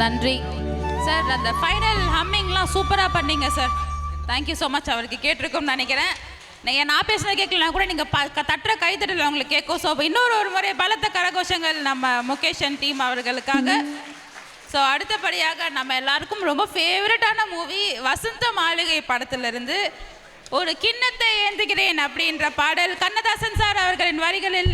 நன்றி. சார் அந்த ஃபைனல் ஹம்மிங்லாம் சூப்பராக பண்ணீங்க சார் தேங்க்யூ ஸோ மச் அவருக்கு கேட்டிருக்கும்னு நினைக்கிறேன். நீங்கள் நான் பேசுகிற கேட்கலாம் கூட நீங்கள் ப க- தட்டுற கைத்தட்டல் உங்களுக்கு கேட்கும். ஸோ இன்னொரு ஒரு முறை பலத்த கரகோஷங்கள் நம்ம முகேஷன் டீம் அவர்களுக்காக. ஸோ அடுத்தபடியாக நம்ம எல்லாருக்கும் ரொம்ப ஃபேவரட்டான மூவி வசந்த மாளிகை படத்திலிருந்து ஒரு கிண்ணத்தை ஏந்துகிறேன் அப்படின்ற பாடல் கண்ணதாசன் சார் அவர்களின் வரிகளில்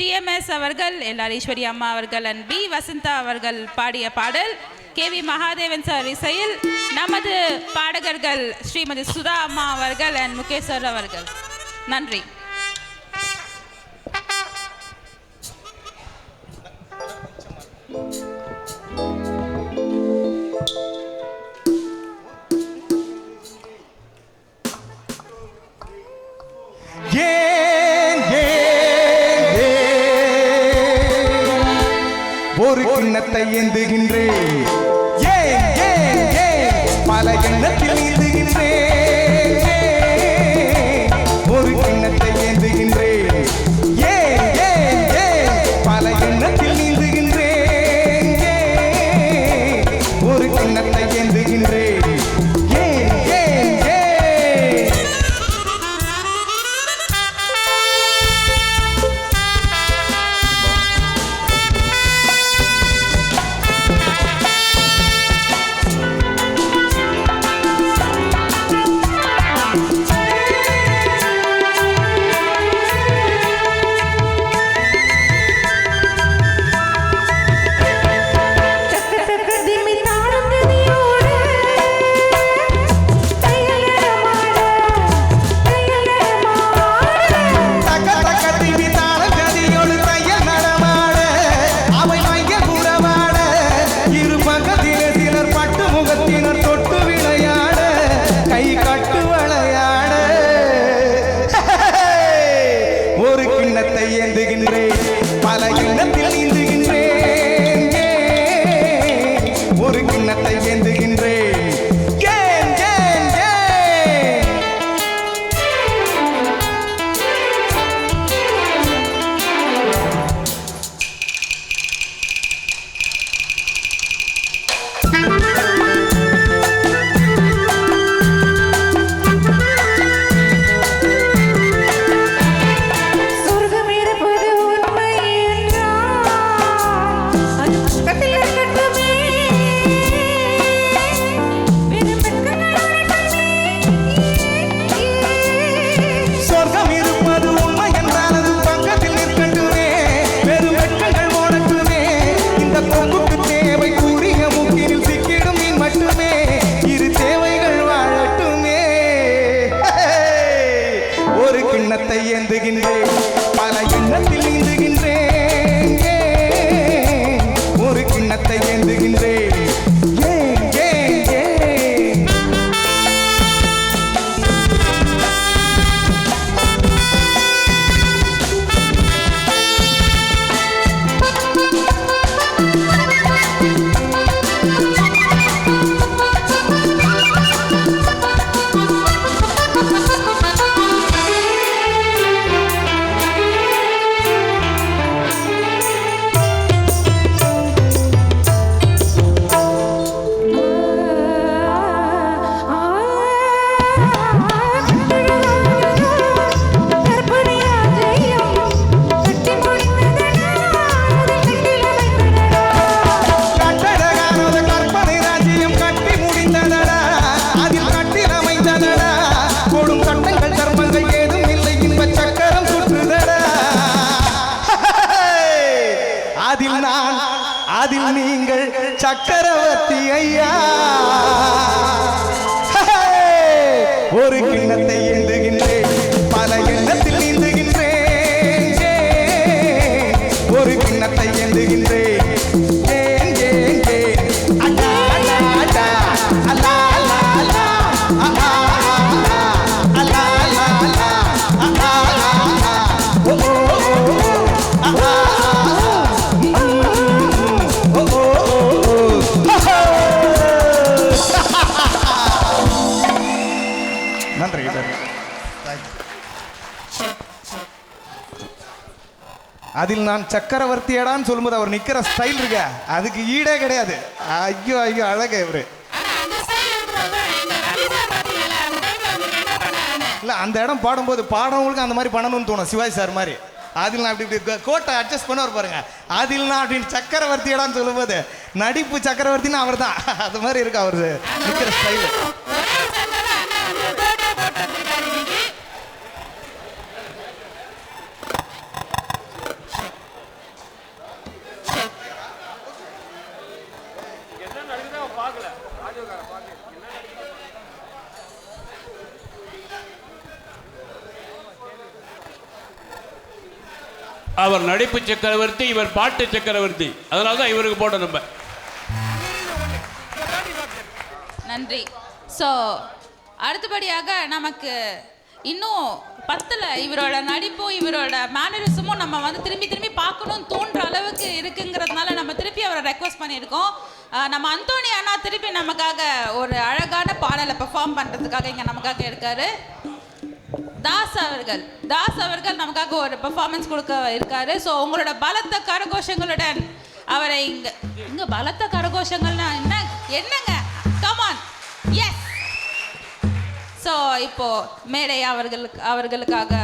டிஎம்எஸ் அவர்கள் எல்ஆர் ஈஸ்வரி அம்மா அவர்கள் அண்ட் பி. வசந்தா அவர்கள் பாடிய பாடல் கே. வி. மகாதேவன் சார் இசையில் நமது பாடகர்கள் ஸ்ரீமதி சுதா அம்மா அவர்கள் அண்ட் முகேஸ்வர் அவர்கள். நன்றி. ஒரு கிண்ணத்தை ஏந்துகின்றேன். ஏன் ஏன் ஏன் பல எண்ணத்தில் நீந்துகின்றேன். ஏந்துகின்றேன் பல கிண்ணத்தில் அதில் நீங்கள் சக்கரவர்த்தி ஐயா. ஒரு கிண்ணத்தை ஏந்துகின்றேன் பல எண்ணத்தில் நீந்துகின்றேன். ஒரு கிண்ணத்தை ஏந்துகின்றேன் அதில் நான் சக்கரவர்த்தியடான்னு சொல்லும்போது அவர் நிக்கிற ஸ்டைல் இருக்க அதுக்கு ஈடே கிடையாது. ஐயோ ஐயோ அழக இவரு. இல்ல அந்த இடம் பாடும்போது பாடவங்களுக்கு அந்த மாதிரி பண்ணணும்னு தோணும் சிவாஜி சார் மாதிரி. அதில் நான் அப்படி இப்படி கோட்டை அட்ஜஸ்ட் பண்ணுவார் பாருங்க. அதில் நான் அப்படின்னு சக்கரவர்த்தியடான்னு சொல்லும்போது நடிப்பு சக்கரவர்த்தின்னு அவர் தான் அது மாதிரி இருக்கு அவர் நிற்கிற ஸ்டைல் அவர் நடிப்பு சக்கரவர்த்தி இவர் பாட்டு சக்கரவர்த்தி. அதனால தான் இவருக்கு போட்ட நம்ம நன்றி. ஸோ அடுத்தபடியாக நமக்கு இன்னும் பத்தில் இவரோட நடிப்பும் இவரோட மேனரிசமும் நம்ம வந்து திரும்பி திரும்பி பார்க்கணும்னு தோன்ற அளவுக்கு அவரை ரெக்வஸ்ட் பண்ணியிருக்கோம். நம்ம அந்தோணி அண்ணா திருப்பி நமக்காக ஒரு அழகான பாடலை பெர்ஃபார்ம் பண்ணுறதுக்காக இங்கே நமக்காக இருக்காரு. தாஸ் அவர்கள். தாஸ் அவர்கள் நமக்காக ஒரு பெர்ஃபார்மன்ஸ் கொடுக்க இருக்காரு. ஸோ உங்களோட பலத்த கரகோஷங்களுடன் அவரை இங்க இங்க பலத்த கரகோஷங்கள்னா என்ன என்னங்க? கமான் எஸ் ஸோ இப்போ மேடை அவர்களுக்கு அவர்களுக்காக